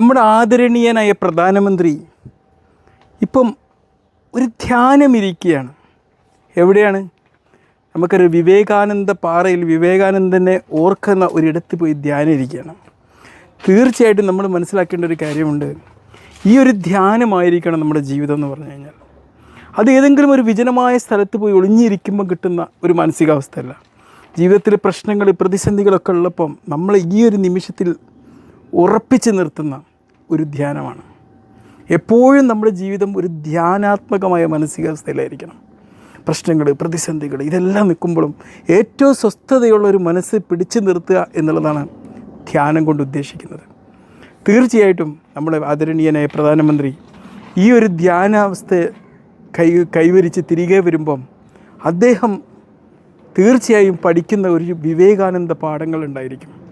നമ്മുടെ ആദരണീയനായ പ്രധാനമന്ത്രി ഇപ്പം ഒരു ധ്യാനമിരിക്കുകയാണ്. എവിടെയാണ്? നമുക്കൊരു വിവേകാനന്ദ പാറയിൽ വിവേകാനന്ദനെ ഓർക്കുന്ന ഒരിടത്ത് പോയി ധ്യാനം ഇരിക്കുകയാണ് തീർച്ചയായിട്ടും നമ്മൾ മനസ്സിലാക്കേണ്ട ഒരു കാര്യമുണ്ട്. ഈ ഒരു ധ്യാനമായിരിക്കണം നമ്മുടെ ജീവിതം എന്ന് പറഞ്ഞു കഴിഞ്ഞാൽ. അത് ഏതെങ്കിലും ഒരു വിജനമായ സ്ഥലത്ത് പോയി ഒളിഞ്ഞിരിക്കുമ്പോൾ കിട്ടുന്ന ഒരു മാനസികാവസ്ഥയല്ല. ജീവിതത്തിലെ പ്രശ്നങ്ങൾ പ്രതിസന്ധികളൊക്കെ ഉള്ളപ്പം നമ്മൾ ഈ ഒരു നിമിഷത്തിൽ ഉറപ്പിച്ച് നിർത്തുന്ന ഒരു ധ്യാനമാണ്. എപ്പോഴും നമ്മുടെ ജീവിതം ഒരു ധ്യാനാത്മകമായ മാനസികാവസ്ഥയിലായിരിക്കണം. പ്രശ്നങ്ങൾ പ്രതിസന്ധികൾ ഇതെല്ലാം നിൽക്കുമ്പോഴും ഏറ്റവും സ്വസ്ഥതയുള്ള ഒരു മനസ്സ് പിടിച്ചു നിർത്തുക എന്നുള്ളതാണ് ധ്യാനം കൊണ്ട് ഉദ്ദേശിക്കുന്നത്. തീർച്ചയായിട്ടും നമ്മുടെ ആദരണീയനായ പ്രധാനമന്ത്രി ഈ ഒരു ധ്യാനാവസ്ഥ കൈ കൈവരിച്ച് തിരികെ വരുമ്പം അദ്ദേഹം തീർച്ചയായും പഠിക്കുന്ന ഒരു വിവേകാനന്ദ പാഠങ്ങൾ ഉണ്ടായിരിക്കും.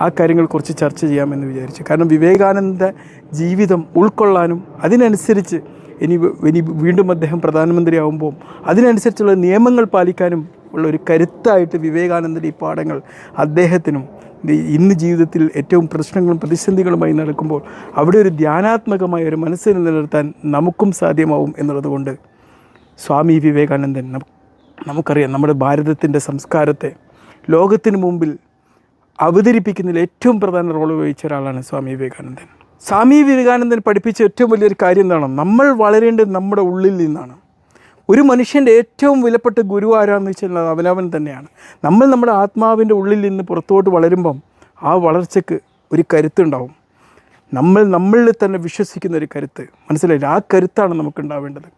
ആ കാര്യങ്ങൾ കുറച്ച് ചർച്ച ചെയ്യാമെന്ന് വിചാരിച്ചു. കാരണം വിവേകാനന്ദ ജീവിതം ഉൾക്കൊള്ളാനും അതിനനുസരിച്ച് ഇനി ഇനി വീണ്ടും അദ്ദേഹം പ്രധാനമന്ത്രിയാവുമ്പോൾ അതിനനുസരിച്ചുള്ള നിയമങ്ങൾ പാലിക്കാനും ഉള്ള ഒരു കരുത്തായിട്ട് വിവേകാനന്ദന്റെ ഈ പാഠങ്ങൾ അദ്ദേഹത്തിനും ഇന്ന് ജീവിതത്തിൽ ഏറ്റവും പ്രശ്നങ്ങളും പ്രതിസന്ധികളുമായി നടക്കുമ്പോൾ അവിടെ ഒരു ധ്യാനാത്മകമായ ഒരു മനസ്സിനെ നിലനിർത്താൻ നമുക്കും സാധ്യമാവും എന്നുള്ളതുകൊണ്ട് സ്വാമി വിവേകാനന്ദൻ നമുക്ക് നമുക്കറിയാം നമ്മുടെ ഭാരതത്തിന്റെ സംസ്കാരത്തെ ലോകത്തിന് മുമ്പിൽ അവതരിപ്പിക്കുന്നതിൽ ഏറ്റവും പ്രധാന റോൾ വഹിച്ച ഒരാളാണ് സ്വാമി വിവേകാനന്ദൻ. സ്വാമി വിവേകാനന്ദൻ പഠിപ്പിച്ച ഏറ്റവും വലിയൊരു കാര്യം എന്താണ്? നമ്മൾ വളരേണ്ടത് നമ്മുടെ ഉള്ളിൽ നിന്നാണ്. ഒരു മനുഷ്യന്റെ ഏറ്റവും വിലപ്പെട്ട ഗുരു ആരാന്ന് വെച്ചാൽ അവനവൻ തന്നെയാണ്. നമ്മൾ നമ്മുടെ ആത്മാവിന്റെ ഉള്ളിൽ നിന്ന് പുറത്തോട്ട് വളരുമ്പം ആ വളർച്ചയ്ക്ക് ഒരു കരുത്തുണ്ടാവും. നമ്മൾ നമ്മളിൽ തന്നെ വിശ്വസിക്കുന്ന ഒരു കരുത്ത്. മനസ്സിലായില്ല? ആ കരുത്താണ് നമുക്ക് ഉണ്ടാവേണ്ടത്.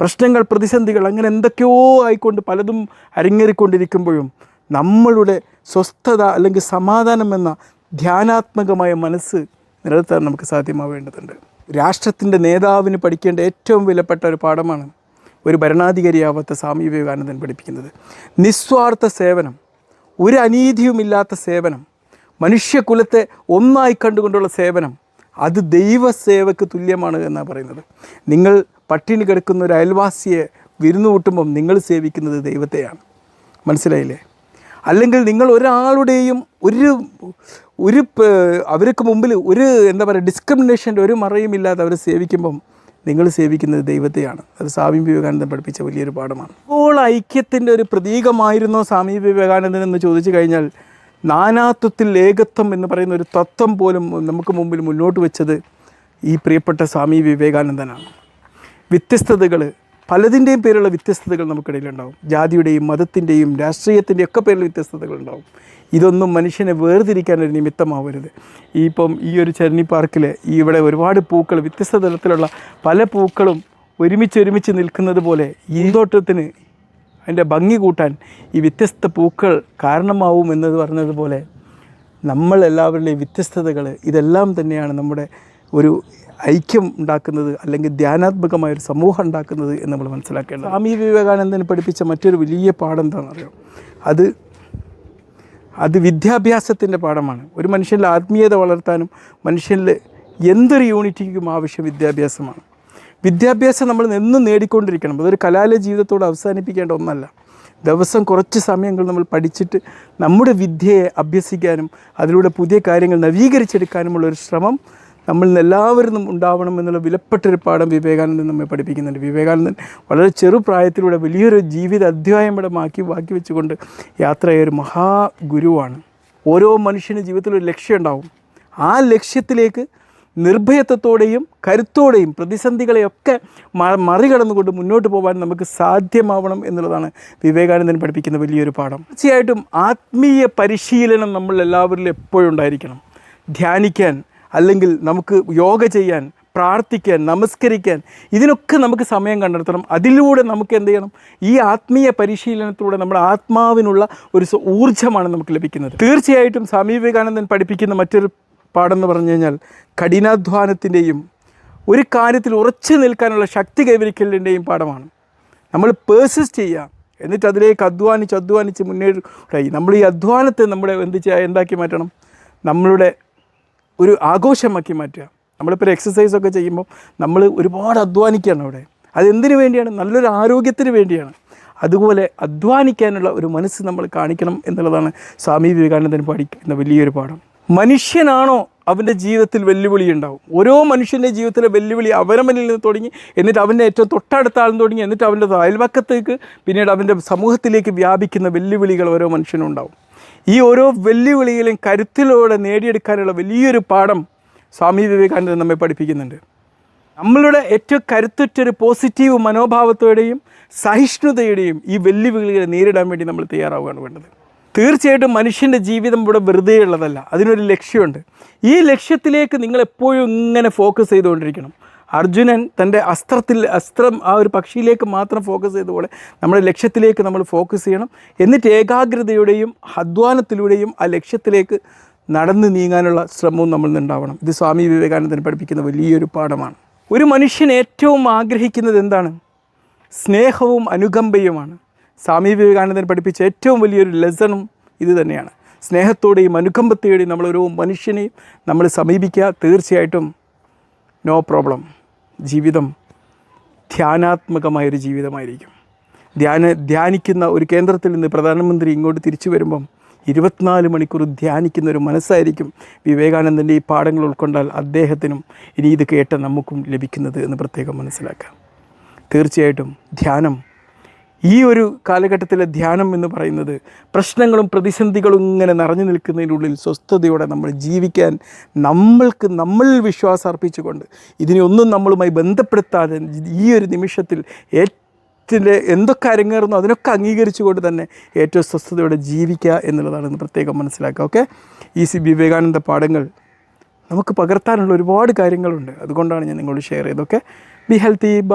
പ്രശ്നങ്ങൾ പ്രതിസന്ധികൾ അങ്ങനെ എന്തൊക്കെയോ ആയിക്കൊണ്ട് പലതും അരങ്ങേറിക്കൊണ്ടിരിക്കുമ്പോഴും നമ്മളുടെ സ്വസ്ഥത അല്ലെങ്കിൽ സമാധാനം എന്ന ധ്യാനാത്മകമായ മനസ്സ് നിലനിർത്താൻ നമുക്ക് സാധ്യമാവേണ്ടതുണ്ട്. രാഷ്ട്രത്തിന്റെ നേതാവിന് പഠിക്കേണ്ട ഏറ്റവും വിലപ്പെട്ട ഒരു പാഠമാണ് ഒരു ഭരണാധികാരിയാവാത്ത സ്വാമി വിവേകാനന്ദൻ പഠിപ്പിക്കുന്നത്. നിസ്വാർത്ഥ സേവനം ഒരു അനീതിയുമില്ലാത്ത സേവനം മനുഷ്യകുലത്തെ ഒന്നായി കണ്ടുകൊണ്ടുള്ള സേവനം അത് ദൈവസേവയ്ക്ക് തുല്യമാണ് എന്നാണ് പറയുന്നത്. നിങ്ങൾ പട്ടിണി കിടക്കുന്ന ഒരു അയൽവാസിയെ വിരുന്നു കൂട്ടുമ്പം നിങ്ങൾ സേവിക്കുന്നത് ദൈവത്തെയാണ്. മനസ്സിലായില്ലേ? അല്ലെങ്കിൽ നിങ്ങൾ ഒരാളുടെയും ഒരു ഒരു അവർക്ക് മുമ്പിൽ ഒരു എന്താ പറയുക ഡിസ്ക്രിമിനേഷന്റെ ഒരു മറയുമില്ലാതെ അവർ സേവിക്കുമ്പം നിങ്ങൾ സേവിക്കുന്നത് ദൈവത്തെയാണ്. അത് സ്വാമി വിവേകാനന്ദൻ പഠിപ്പിച്ച വലിയൊരു പാഠമാണ്. ഇപ്പോൾ ഐക്യത്തിന്റെ ഒരു പ്രതീകമായിരുന്നോ സ്വാമി വിവേകാനന്ദൻ എന്ന് ചോദിച്ചു കഴിഞ്ഞാൽ നാനാത്വത്തിൽ ഏകത്വം എന്ന് പറയുന്ന ഒരു തത്വം പോലും നമുക്ക് മുമ്പിൽ മുന്നോട്ട് വെച്ചത് ഈ പ്രിയപ്പെട്ട സ്വാമി വിവേകാനന്ദനാണ്. വ്യത്യസ്തതകൾ പലതിന്റെയും പേരുള്ള വ്യത്യസ്തതകൾ നമുക്കിടയിലുണ്ടാവും. ജാതിയുടെയും മതത്തിന്റെയും രാഷ്ട്രീയത്തിന്റെയും ഒക്കെ പേരിൽ വ്യത്യസ്തതകൾ ഉണ്ടാവും ഇതൊന്നും മനുഷ്യനെ വേർതിരിക്കാൻ ഒരു നിമിത്തമാവരുത്. ഇപ്പം ഈ ഒരു ചരണി പാർക്കിൽ ഇവിടെ ഒരുപാട് പൂക്കൾ വ്യത്യസ്ത തരത്തിലുള്ള പല പൂക്കളും ഒരുമിച്ച് ഒരുമിച്ച് നിൽക്കുന്നത് പോലെ ഈ തോട്ടത്തിന് അതിന്റെ ഭംഗി കൂട്ടാൻ ഈ വ്യത്യസ്ത പൂക്കൾ കാരണമാവും എന്നത് പറഞ്ഞതുപോലെ നമ്മളെല്ലാവരുടെയും വ്യത്യസ്തതകൾ ഇതെല്ലാം തന്നെയാണ് നമ്മുടെ ഒരു ഐക്യം ഉണ്ടാക്കുന്നത് അല്ലെങ്കിൽ ധ്യാനാത്മകമായ ഒരു സമൂഹം ഉണ്ടാക്കുന്നത് എന്ന് നമ്മൾ മനസ്സിലാക്കേണ്ടത്. സ്വാമി വിവേകാനന്ദന് പഠിപ്പിച്ച മറ്റൊരു വലിയ പാഠം എന്താണെന്നറിയോ അത് അത് വിദ്യാഭ്യാസത്തിന്റെ പാഠമാണ്. ഒരു മനുഷ്യനിൽ ആത്മീയത വളർത്താനും മനുഷ്യനിൽ എന്തൊരു യൂണിറ്റിക്കും ആവശ്യം വിദ്യാഭ്യാസമാണ്. വിദ്യാഭ്യാസം നമ്മൾ എന്നും നേടിക്കൊണ്ടിരിക്കണം. അതൊരു കലാലയ ജീവിതത്തോട് അവസാനിപ്പിക്കേണ്ട ഒന്നല്ല. ദിവസം കുറച്ച് സമയങ്ങൾ നമ്മൾ പഠിച്ചിട്ട് നമ്മുടെ വിദ്യയെ അഭ്യസിക്കാനും അതിലൂടെ പുതിയ കാര്യങ്ങൾ നവീകരിച്ചെടുക്കാനുമുള്ള ഒരു ശ്രമം നിന്ന് എല്ലാവരും ഉണ്ടാവണം എന്നുള്ള വിലപ്പെട്ടൊരു പാഠം വിവേകാനന്ദൻ നമ്മെ പഠിപ്പിക്കുന്നുണ്ട്. വിവേകാനന്ദൻ വളരെ ചെറുപ്രായത്തിലൂടെ വലിയൊരു ജീവിത അധ്യായം ഇവിടെ മാക്കി ബാക്കി വെച്ചുകൊണ്ട് യാത്രയായ ഒരു മഹാഗുരുവാണ്. ഓരോ മനുഷ്യന് ജീവിതത്തിൽ ഒരു ലക്ഷ്യം ഉണ്ടാവും ആ ലക്ഷ്യത്തിലേക്ക് നിർഭയത്വത്തോടെയും കരുത്തോടെയും പ്രതിസന്ധികളെയൊക്കെ മറികടന്നുകൊണ്ട് മുന്നോട്ട് പോകാൻ നമുക്ക് സാധ്യമാവണം എന്നുള്ളതാണ് വിവേകാനന്ദൻ പഠിപ്പിക്കുന്ന വലിയൊരു പാഠം. തീർച്ചയായിട്ടും ആത്മീയ പരിശീലനം നമ്മൾ എല്ലാവരിലും എപ്പോഴും ഉണ്ടായിരിക്കണം. ധ്യാനിക്കാൻ അല്ലെങ്കിൽ നമുക്ക് യോഗ ചെയ്യാൻ പ്രാർത്ഥിക്കാൻ നമസ്കരിക്കാൻ ഇതിനൊക്കെ നമുക്ക് സമയം കണ്ടെത്തണം. അതിലൂടെ നമുക്ക് എന്ത് ചെയ്യണം? ഈ ആത്മീയ പരിശീലനത്തിലൂടെ നമ്മുടെ ആത്മാവിനുള്ള ഒരു ഊർജമാണ് നമുക്ക് ലഭിക്കുന്നത്. തീർച്ചയായിട്ടും സ്വാമി വിവേകാനന്ദൻ പഠിപ്പിക്കുന്ന മറ്റൊരു പാഠം എന്ന് പറഞ്ഞു കഴിഞ്ഞാൽ കഠിനാധ്വാനത്തിന്റെയും ഒരു കാര്യത്തിൽ ഉറച്ചു നിൽക്കാനുള്ള ശക്തി കൈവരിക്കലിന്റെയും പാഠമാണ്. നമ്മൾ പേഴ്സിസ്റ്റ് ചെയ്യുക. എന്നിട്ട് അതിലേക്ക് അധ്വാനിച്ച് അധ്വാനിച്ച് മുന്നേറി. നമ്മൾ ഈ അധ്വാനത്തെ നമ്മുടെ എന്ത് ചെയ്യാൻ എന്താക്കി മാറ്റണം? നമ്മളുടെ ഒരു ആഘോഷമാക്കി മാറ്റുക. നമ്മളിപ്പോൾ ഒരു എക്സസൈസൊക്കെ ചെയ്യുമ്പോൾ നമ്മൾ ഒരുപാട് അധ്വാനിക്കുകയാണ് അവിടെ. അതെന്തിനു വേണ്ടിയാണ്? നല്ലൊരു ആരോഗ്യത്തിന് വേണ്ടിയാണ്. അതുപോലെ അധ്വാനിക്കാനുള്ള ഒരു മനസ്സ് നമ്മൾ കാണിക്കണം എന്നുള്ളതാണ് സ്വാമി വിവേകാനന്ദൻ പഠിക്കുന്ന വലിയൊരു പാഠം. മനുഷ്യനാണോ അവന്റെ ജീവിതത്തിൽ വെല്ലുവിളി ഉണ്ടാവും? ഓരോ മനുഷ്യന്റെ ജീവിതത്തിലെ വെല്ലുവിളി അവരമനിൽ നിന്ന് തുടങ്ങി എന്നിട്ട് അവന്റെ ഏറ്റവും തൊട്ടടുത്ത ആളും തുടങ്ങി എന്നിട്ട് അവന്റെ അയൽവക്കത്തേക്ക് പിന്നീട് അവന്റെ സമൂഹത്തിലേക്ക് വ്യാപിക്കുന്ന വെല്ലുവിളികൾ ഓരോ മനുഷ്യനും ഉണ്ടാവും. ഈ ഓരോ വെല്ലുവിളികളും കരുത്തിലൂടെ നേടിയെടുക്കാനുള്ള വലിയൊരു പാഠം സ്വാമി വിവേകാനന്ദൻ നമ്മെ പഠിപ്പിക്കുന്നുണ്ട്. നമ്മളുടെ ഏറ്റവും കരുത്തുറ്റൊരു പോസിറ്റീവ് മനോഭാവത്തോടെയും സഹിഷ്ണുതയുടെയും ഈ വെല്ലുവിളികളെ നേരിടാൻ വേണ്ടി നമ്മൾ തയ്യാറാവുകയാണ് വേണ്ടത്. തീർച്ചയായിട്ടും മനുഷ്യന്റെ ജീവിതം ഇവിടെ വെറുതെ ഉള്ളതല്ല അതിനൊരു ലക്ഷ്യമുണ്ട്. ഈ ലക്ഷ്യത്തിലേക്ക് നിങ്ങൾ എപ്പോഴും ഇങ്ങനെ ഫോക്കസ് ചെയ്തുകൊണ്ടിരിക്കണം. അർജുനൻ തന്റെ അസ്ത്രത്തിൽ അസ്ത്രം ആ ഒരു പക്ഷിയിലേക്ക് മാത്രം ഫോക്കസ് ചെയ്ത പോലെ നമ്മുടെ ലക്ഷ്യത്തിലേക്ക് നമ്മൾ ഫോക്കസ് ചെയ്യണം. എന്നിട്ട് ഏകാഗ്രതയുടെയും അധ്വാനത്തിലൂടെയും ആ ലക്ഷ്യത്തിലേക്ക് നടന്നു നീങ്ങാനുള്ള ശ്രമവും നമ്മൾ നിന്നുണ്ടാവണം ഇത് സ്വാമി വിവേകാനന്ദൻ പഠിപ്പിക്കുന്ന വലിയൊരു പാഠമാണ്. ഒരു മനുഷ്യൻ ഏറ്റവും ആഗ്രഹിക്കുന്നത് എന്താണ്? സ്നേഹവും അനുകമ്പയുമാണ്. സ്വാമി വിവേകാനന്ദൻ പഠിപ്പിച്ച ഏറ്റവും വലിയൊരു ലെസണും ഇത് തന്നെയാണ്. സ്നേഹത്തോടെയും അനുകമ്പത്തോടെയും നമ്മളൊരു മനുഷ്യനെയും നമ്മൾ സമീപിക്കുക. തീർച്ചയായിട്ടും നോ പ്രോബ്ലം ജീവിതം ധ്യാനാത്മകമായൊരു ജീവിതമായിരിക്കും. ധ്യാന ധ്യാനിക്കുന്ന ഒരു കേന്ദ്രത്തിൽ നിന്ന് പ്രധാനമന്ത്രി ഇങ്ങോട്ട് തിരിച്ചു വരുമ്പം ഇരുപത്തിനാല് മണിക്കൂർ ധ്യാനിക്കുന്ന ഒരു മനസ്സായിരിക്കും വിവേകാനന്ദന്റെ ഈ പാഠങ്ങൾ ഉൾക്കൊണ്ടാൽ അദ്ദേഹത്തിനും ഇനി ഇത് കേട്ട നമുക്കും ലഭിക്കുന്നത് എന്ന് പ്രത്യേകം മനസ്സിലാക്കാം. തീർച്ചയായിട്ടും ധ്യാനം ഈ ഒരു കാലഘട്ടത്തിലെ ധ്യാനം എന്ന് പറയുന്നത് പ്രശ്നങ്ങളും പ്രതിസന്ധികളും ഇങ്ങനെ നിറഞ്ഞു നിൽക്കുന്നതിനുള്ളിൽ സ്വസ്ഥതയോടെ നമ്മൾ ജീവിക്കാൻ നമ്മൾക്ക് നമ്മൾ വിശ്വാസം അർപ്പിച്ചുകൊണ്ട് ഇതിനെ ഒന്നും നമ്മളുമായി ബന്ധപ്പെടുത്താതെ ഈ ഒരു നിമിഷത്തിൽ ഏറ്റവും എന്തൊക്കെ അരങ്ങേറുന്നു അതിനൊക്കെ അംഗീകരിച്ചുകൊണ്ട് തന്നെ ഏറ്റവും സ്വസ്ഥതയോടെ ജീവിക്കുക എന്നുള്ളതാണ് ഇന്ന് പ്രത്യേകം മനസ്സിലാക്കുക ഓക്കെ ഈ സി വിവേകാനന്ദ പാഠങ്ങൾ നമുക്ക് പകർത്താനുള്ള ഒരുപാട് കാര്യങ്ങളുണ്ട്. അതുകൊണ്ടാണ് ഞാൻ നിങ്ങളോട് ഷെയർ ചെയ്തൊക്കെ ബി ഹെൽത്തി ബ